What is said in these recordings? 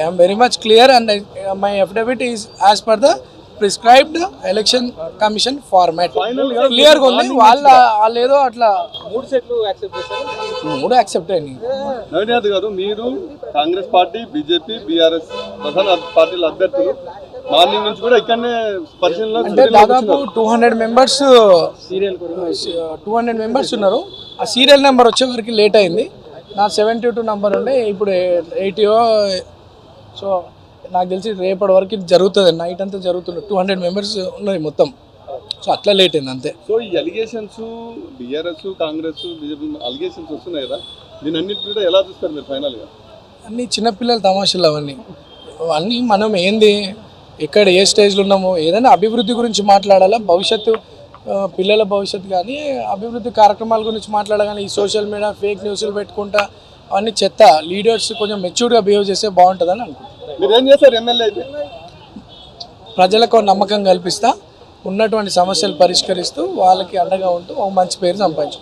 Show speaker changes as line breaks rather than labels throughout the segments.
I'm very much clear and my affidavit is as per the prescribed election commission format క్లియర్గా ఉంది వాళ్ళ వాళ్ళు ఏదో అట్లా
మూడు సెట్లు యాక్సెప్ట్ చేశారు?
మూడు యాక్సెప్ట్ అయినాయి.
నవీన్ యాదవ్ గారు మీరు కాంగ్రెస్ పార్టీ బీజేపీ బీఆర్ఎస్ ప్రధాన పార్టీల అభ్యర్థులు మార్నింగ్ నుంచి కూడా ఇక్కడనే పరిశీలన
అంటే దాదాపు two hundred members
serial
two hundred members ఉన్నారు. ఆ సీరియల్ నెంబర్ వచ్చే వరకు లేట్ అయింది. నా సెవెంటీ టూ నెంబర్ ఉండే ఇప్పుడు ఎయిటీఓ సో నాకు తెలిసి రేపటి వరకు ఇది జరుగుతుంది. నైట్ అంతా జరుగుతుంది టూ హండ్రెడ్ మెంబర్స్ ఉన్నాయి మొత్తం. సో అట్లా లేట్ అయింది అంతే.
సో ఈ allegations BRS Congress BJP allegations వస్తున్నాయి కదా? దీని అన్నిటి కూడా ఎలా చూస్తారు మీరు ఫైనల్గా?
అన్నీ చిన్నపిల్లల తమాషాలు అవన్నీ. అవన్నీ మనం ఏంది? ఎక్కడ ఏ స్టేజ్లో ఉన్నామో? ఏదైనా అభివృద్ధి గురించి మాట్లాడాలా? భవిష్యత్తు పిల్లల భవిష్యత్తు కానీ అభివృద్ధి కార్యక్రమాల గురించి మాట్లాడగానే ఈ సోషల్ మీడియా ఫేక్ న్యూస్లు పెట్టుకుంటా అవన్నీ చెత్త. లీడర్స్ కొంచెం మెచ్యూర్డ్గా బిహేవ్ చేస్తే బాగుంటుందని అనుకుంటున్నాను
మీరు ఏం చేస్తారు ఎమ్మెల్యే అయితే?
ప్రజలకు నమ్మకం కల్పిస్తా ఉన్నటువంటి సమస్యలు పరిష్కరిస్తూ వాళ్ళకి అండగా ఉంటూ ఒక మంచి పేరు సంపాదించు.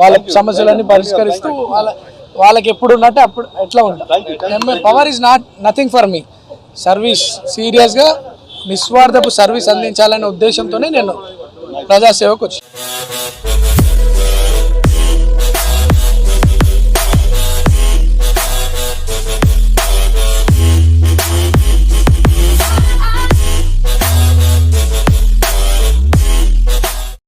వాళ్ళ సమస్యలన్నీ పరిష్కరిస్తూ వాళ్ళ వాళ్ళకి ఎప్పుడు ఉన్నట్టు అప్పుడు ఎట్లా ఉంటా. Power is not nothing for me service సీరియస్గా నిస్వార్థపు సర్వీస్ అందించాలనే ఉద్దేశంతోనే నేను ప్రజాసేవకు వచ్చాను